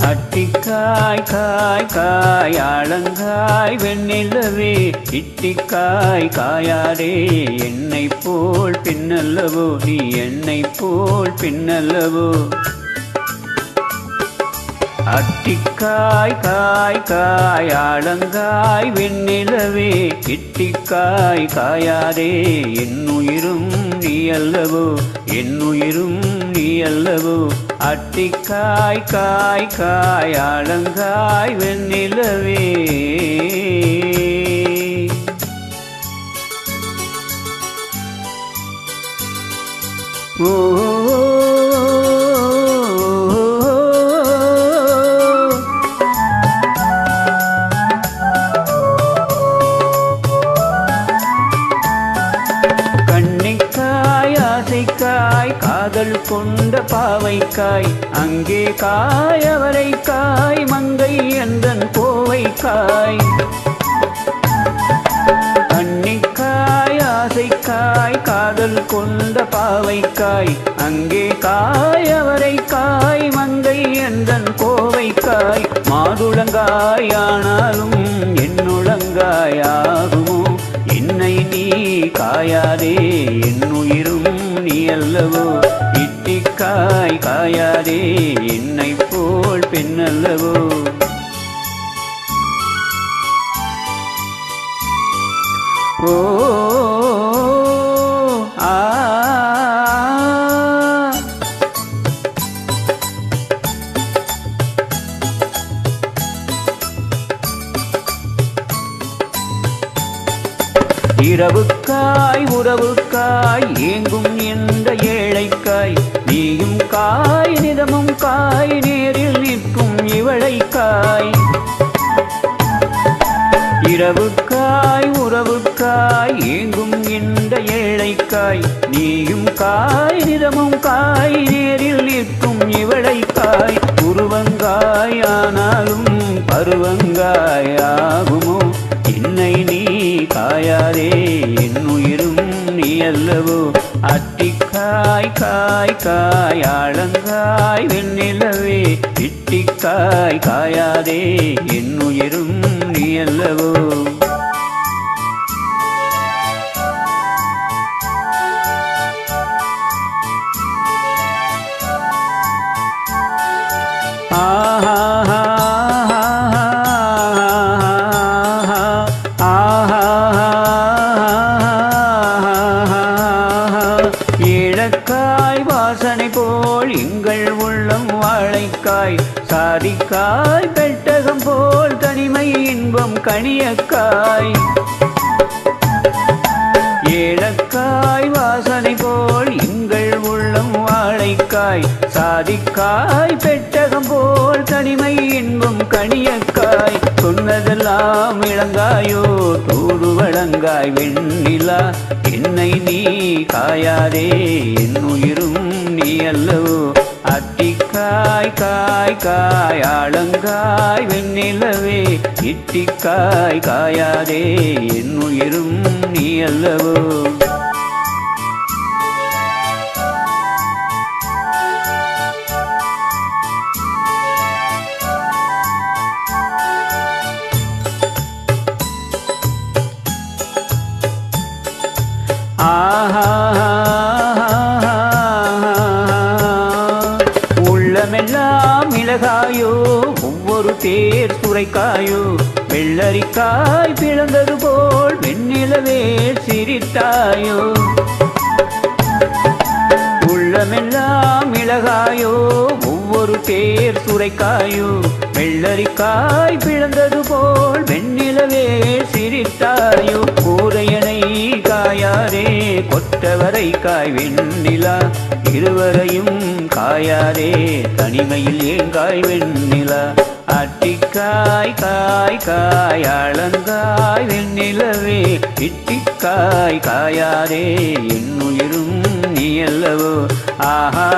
அட்டிக்காய் காய் காய் ஆழங்காய் வெண்ணிலவே. இட்டிக்காய் காயாரே என்னை போல் பின்னல்லவோ? நீ என்னை போல் பின்னல்லவோ? அட்டிக்காய் காய் காய் ஆழங்காய் வெண்ணிலவே. இட்டிக்காய் காயாரே என்னுயிரும் நீ அல்லவோ? என்னுயிரும் நீ அல்லவோ? அட்டிக்காய் காய் காய் ஆளங்காய் வெண்ணிலவே. ஓ காதல் கொண்ட பாவைக்காய் அங்கே காய் அவரைக்காய் மங்கை என்றன் கோவைக்காய். அன்னைக்காய் ஆசைக்காய் காதல் கொண்ட பாவைக்காய் அங்கே காய் அவரைக்காய் மங்கை என்றன் கோவைக்காய். மாதுளங்காய் ஆனாலும் என்னுளங்காய்? பெண்ணல்லவோ இட்டிக்காய் காயாதே என்னை போல் பெண்ணல்லவோ? ஓ இரவுக்காய் உறவுக்காய் ஏங்கும் எந்த ஏழைக்காய் நீயும் காய் நிதமும் காய் நேரில் நிற்கும் இவளைக்காய். இரவுக்காய் உறவுக்காய் ஏங்கும் இந்த ஏழைக்காய் நீயும் காய் நிதமும் காய் நேரில் நிற்கும் இவளைக்காய். உருவங்காய் ஆனாலும் பருவங்காய் ஆகுமோ? தாயாரே என் உயிரும் நீ அல்லவோ? அட்டிக்காய் காய் காய் ஆழங்காய் வெண்ணிலவே. இட்டிக்காய் காயாதே என் உயிரும் நீ அல்லவோ? ஆஹா ஏழக்காய் வாசனை போல் எங்கள் உள்ளம் வாழைக்காய். சாதிக்காய் பெட்டகம் போல் தனிமை இன்பம் கனியக்காய். ஏலக்காய் வாசனை போல் எங்கள் உள்ளம் வாழைக்காய். சாதிக்காய் பெட்டகம் போல் தனிமை இன்பம் கனியக்காய். காயாதே என் உயிரும் நீ அல்லவோ. அட்டிக்காய் காய் காய் ஆழங்காய் வெண்ணிலவே. இட்டிக்காய் காயாதே என் உயிரும் நீ அல்லவோ. உள்ளமெல்லாம் மிளகாயோ ஒவ்வொரு தேர் துறைக்காயோ வெள்ளரிக்காய் பிளந்தது போல் வெண்ணிலவே சிரித்தாயோ. உள்ளமெல்லாம் மிளகாயோ ஒரு தேர் சுரைக்காயோ வெள்ளரிக்காய் பிளந்தது போல் வெண்ணிலவே சிரித்தாயோ. கூரையனை காயாரே கொற்றவரை காய் வெண்ணிலா இருவரையும் காயாரே தனிமையில் ஏங்காய் வெண்ணிலா. அட்டிக்காய் காய் காய் அழங்காய் வெண்ணிலவே இட்டிக்காய் காயாரே என்னுயிரும் நீ அல்லவோ. ஆஹா